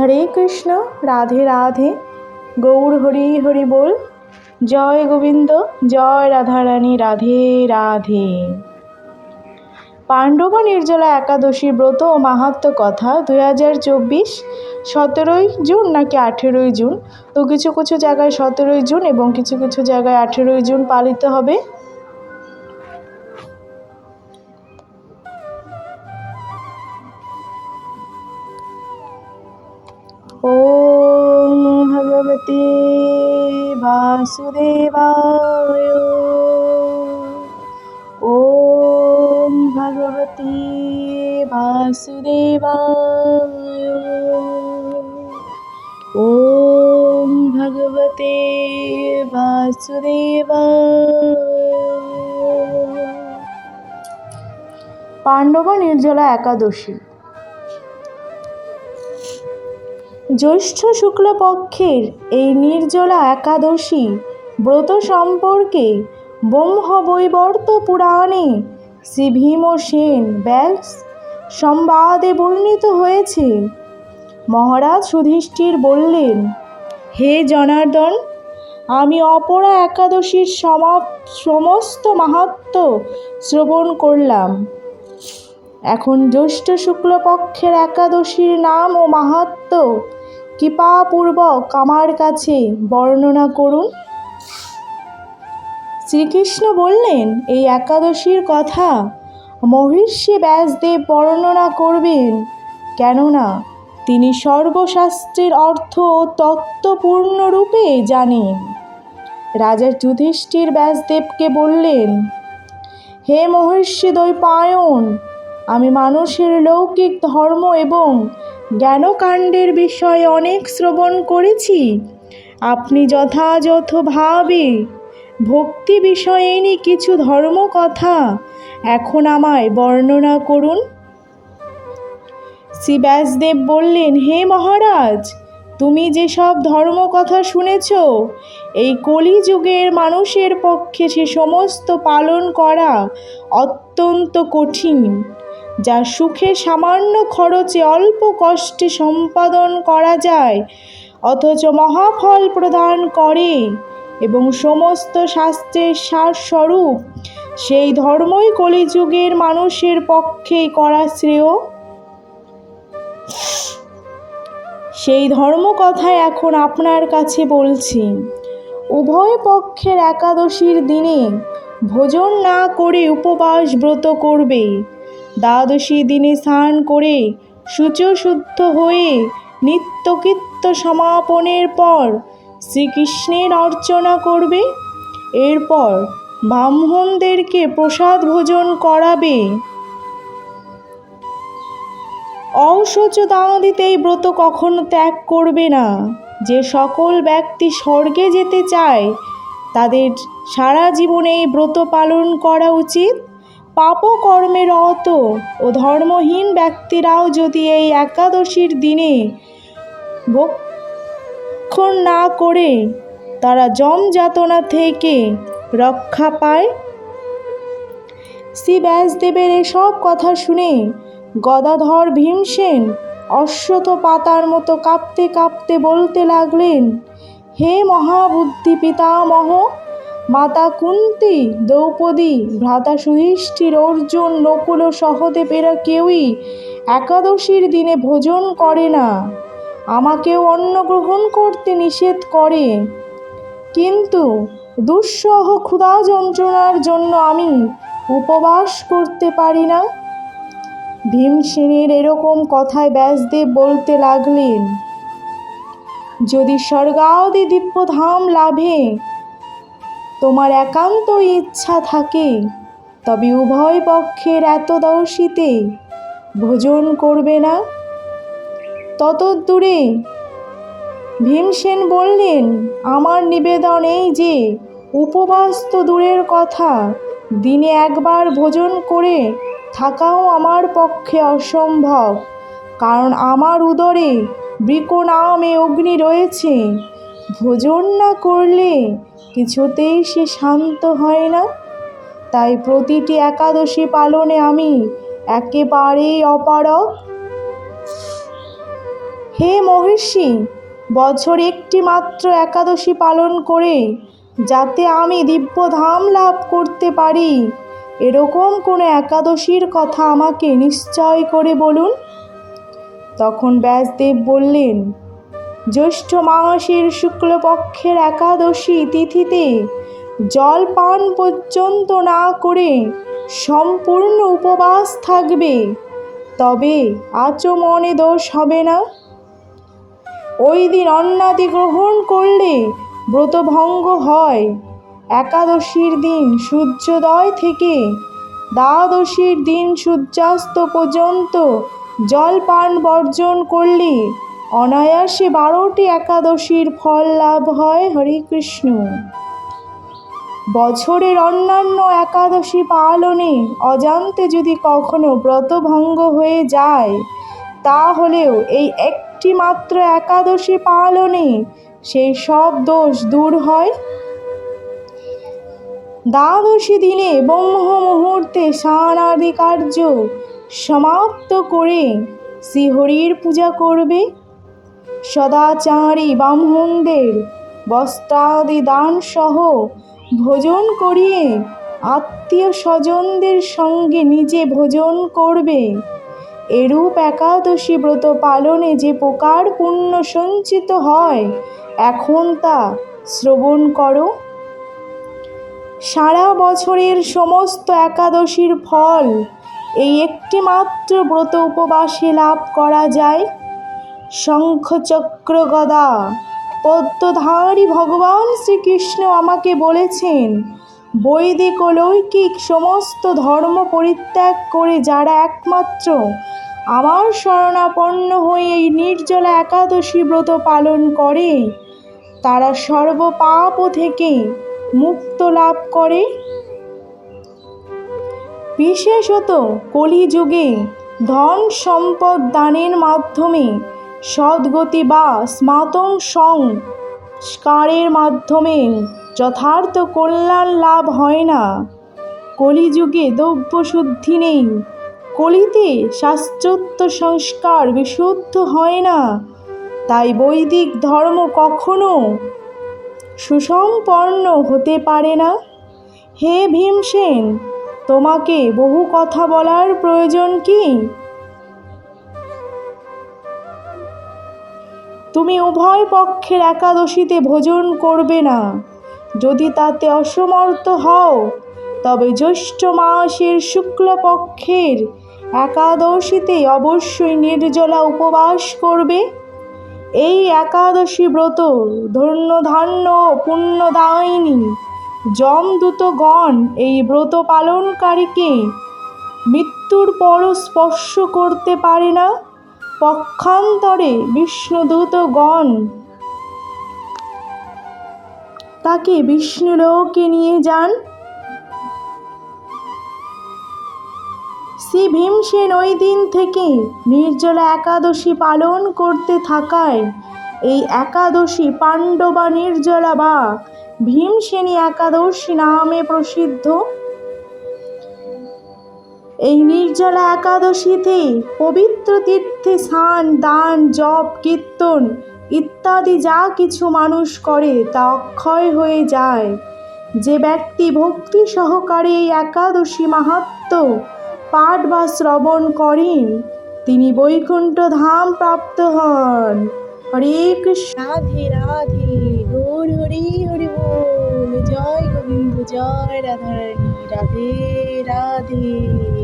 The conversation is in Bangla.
হরে কৃষ্ণ, রাধে রাধে। গৌর হরি হরি বল। জয় গোবিন্দ, জয় রাধারানী, রাধে রাধে। পাণ্ডব নির্জলা একাদশী ব্রত ও মাহাত্ম কথা দুই হাজার চব্বিশ, সতেরোই জুন নাকি আঠেরোই জুন? তো কিছু কিছু জায়গায় সতেরোই জুন এবং কিছু কিছু জায়গায় আঠেরোই জুন পালিত হবে। ॐ भगवते वासुदेवाय ॐ भगवते वासुदेवाय ॐ भगवते वासुदेवाय পাণ্ডব নির্জলা একাদশী জ্যৈষ্ঠ শুক্লপক্ষের এই নির্জলা একাদশী ব্রত সম্পর্কে ব্রহ্মবৈবর্ত পুরাণে শ্রী ভীম সেন ব্যাস সংবাদে বর্ণিত হয়েছে। মহারাজ সুধিষ্ঠির বললেন, হে জনার্দন, আমি অপরা একাদশীর সমাপ, সমস্ত মাহাত্ম শ্রবণ করলাম। এখন জ্যৈষ্ঠ শুক্লপক্ষের একাদশীর নাম ও মাহাত্ম কৃপাপূর্বক আমার কাছে বর্ণনা করুন। শ্রীকৃষ্ণ বললেন, এই একাদশীর কথা মহর্ষি ব্যাসদেব বর্ণনা করবেন। কেননা তিনি সর্বশাস্ত্রের অর্থ ও তত্ত্বপূর্ণরূপে জানেন। রাজা যুধিষ্ঠির ব্যাসদেবকে বললেন, হে মহর্ষি দ্বৈপায়ন, আমি মানুষের লৌকিক ধর্ম এবং জ্ঞানকাণ্ডের বিষয়ে অনেক শ্রবণ করেছি। আপনি যথাযথভাবে ভক্তি বিষয়েরই কিছু ধর্ম কথা এখন আমায় বর্ণনা করুন। শ্রী ব্যাসদেব বললেন, হে মহারাজ, তুমি যেসব ধর্ম কথা শুনেছ, এই কলিযুগের মানুষের পক্ষে সে সমস্ত পালন করা অত্যন্ত কঠিন। যা সুখে সামান্য খরচে অল্প কষ্টে সম্পাদন করা যায়, অথচ মহাফল প্রদান করে এবং সমস্ত শাস্ত্রের সারস্বরূপ, সেই ধর্মই কলিযুগের মানুষের পক্ষে করা শ্রেয়। সেই ধর্ম কথাই এখন আপনার কাছে বলছি। উভয় পক্ষের একাদশীর দিনে ভোজন না করে উপবাস ব্রত করবে। দ্বাদশী দিনে স্নান করে শুদ্ধ হয়ে নিত্যকৃত্য সমাপনের পর শ্রীকৃষ্ণের অর্চনা করবে। এরপর ব্রাহ্মণদেরকে প্রসাদ ভোজন করাবে। অশৌচ দান দিতেই ব্রত কখনো ত্যাগ করবে না। যে সকল ব্যক্তি স্বর্গে যেতে চায়, তাদের সারা জীবনে এই ব্রত পালন করা উচিত। পাপকর্মে রত ও ধর্মহীন ব্যক্তিরাও যদি এই একাদশীর দিনে ভক্ষণ না করে তারা জম যাতনা থেকে রক্ষা পায়? শ্রী ব্যাসদেবের এসব কথা শুনে গদাধর ভীমসেন অশ্বত পাতার মতো কাঁপতে কাঁপতে বলতে লাগলেন, হে মহাবুদ্ধি পিতামহ মাতা কুন্তি দ্রৌপদী ভ্রাতা সুধিষ্ঠির অর্জুন নকুল ও সহদেবেরা কেউই একাদশীর দিনে ভোজন করে না। আমাকেও অন্ন গ্রহণ করতে নিষেধ করে। কিন্তু দুঃসহ ক্ষুধা যন্ত্রণার জন্য আমি উপবাস করতে পারি না। ভীমসেনের এরকম কথায় ব্যাসদেব বলতে লাগলেন, যদি স্বর্গাদি দিব্যধাম লাভে তোমার একান্ত ইচ্ছা থাকে। তবে উভয় পক্ষের এত দর্শিতে ভোজন করবে না। তত দূরে ভীমসেন বললেন, আমার নিবেদন এই যে, উপবাস তো দূরের কথা। দিনে একবার ভোজন করে থাকাও আমার পক্ষে অসম্ভব। কারণ আমার উদরে বৃক নামে অগ্নি রয়েছে। ভোজন না করলে কিছুতেই সে শান্ত হয় না। তাই প্রতিটি একাদশী পালনে আমি একেবারেই অপারগ। হে মহিষী বছর একটি মাত্র একাদশী পালন করে যাতে আমি দিব্যধাম লাভ করতে পারি, এরকম কোনো একাদশীর কথা আমাকে নিশ্চয় করে বলুন। তখন ব্যাসদেব বললেন জ্যৈষ্ঠ মাসের শুক্লপক্ষের একাদশী তিথিতে জল পান পর্যন্ত না করে সম্পূর্ণ উপবাস থাকবে, তবে আচমনে দোষ হবে না। ওই দিন অন্নাদি গ্রহণ করলে ব্রতভঙ্গ হয়। একাদশীর দিন সূর্যোদয় থেকে দ্বাদশীর দিন সূর্যাস্ত পর্যন্ত জল পান বর্জন করলে অনায়াসে বারোটি একাদশীর ফল লাভ হয় হরে কৃষ্ণ বছরের অন্যান্য একাদশী পালনে অজান্তে যদি কখনো ব্রতভঙ্গ হয়ে যায়, তাহলেও এই একটি মাত্র একাদশী পালনে সেই সব দোষ দূর হয়। দ্বাদশী দিনে ব্রহ্ম মুহূর্তে স্নানাদি কার্য সমাপ্ত করে শ্রীহরির পূজা করবে। সদাচারী ব্রাহ্মণদের বস্ত্রাদি দান সহ ভোজন করিয়ে আত্মীয় স্বজনদের সঙ্গে নিজে ভোজন করবে। এরূপ একাদশী ব্রত পালনে যে প্রকার পুণ্য সঞ্চিত হয়, এখন তা শ্রবণ করো। সারা বছরের সমস্ত একাদশীর ফল, এই একটি মাত্র ব্রত উপবাসে লাভ করা যায়। শঙ্খচক্র গদা পদ্মধারী ভগবান শ্রীকৃষ্ণ আমাকে বলেছেন, বৈদিক ও লৌকিক সমস্ত ধর্ম পরিত্যাগ করে যারা একমাত্র, আমার শরণাপন্ন হয়ে এই নির্জলা একাদশী ব্রত পালন করে, তারা সর্বপাপ থেকে মুক্ত লাভ করে। বিশেষত কলিযুগে ধন সম্পদ দানের মাধ্যমে সদ্গতি বা স্মাতং সংস্কারের মাধ্যমে যথার্থ কল্যাণ লাভ হয় না। কলিযুগে দ্রব্যশুদ্ধি নেই। কলিতে শাস্ত্রোক্ত সংস্কার বিশুদ্ধ হয় না। তাই বৈদিক ধর্ম কখনো সুসম্পন্ন হতে পারে না। হে ভীমসেন, তোমাকে বহু কথা বলার প্রয়োজন কি? তুমি উভয় পক্ষের একাদশীতে ভোজন করবে না। যদি তাতে অসমর্থ হও, তবে জ্যৈষ্ঠ মাসের শুক্লপক্ষের একাদশীতে অবশ্যই নির্জলা উপবাস করবে। এই একাদশী ব্রত ধন্য ধান্য পুণ্যদায়িনী যমদূতগণ এই ব্রত পালনকারীকে মৃত্যুর পরও স্পর্শ করতে পারে না। পক্ষান্তরে বিষ্ণুদূতগণ। তাকে বিষ্ণুলোকে নিয়ে যান। শ্রী ভীমসেন ওই দিন থেকে নির্জলা একাদশী পালন করতে থাকায় এই একাদশী পাণ্ডবা নির্জলা বা ভীমসেনী একাদশী নামে প্রসিদ্ধ। এই নির্জলা একাদশীতে পবিত্র তীর্থে স্নান, দান, জপ, কীর্তন ইত্যাদি যা কিছু মানুষ করে তা অক্ষয় হয়ে যায়। যে ব্যক্তি ভক্তি সহকারে এই একাদশী মাহাত্ম পাঠ বা শ্রবণ করেন, তিনি বৈকুণ্ঠ ধাম প্রাপ্ত হন। হরে কৃষ্ণ। রাধে রাধে গৌর হরি হরি বল। জয় গোবিন্দ, জয় রাধারানী। রাধে।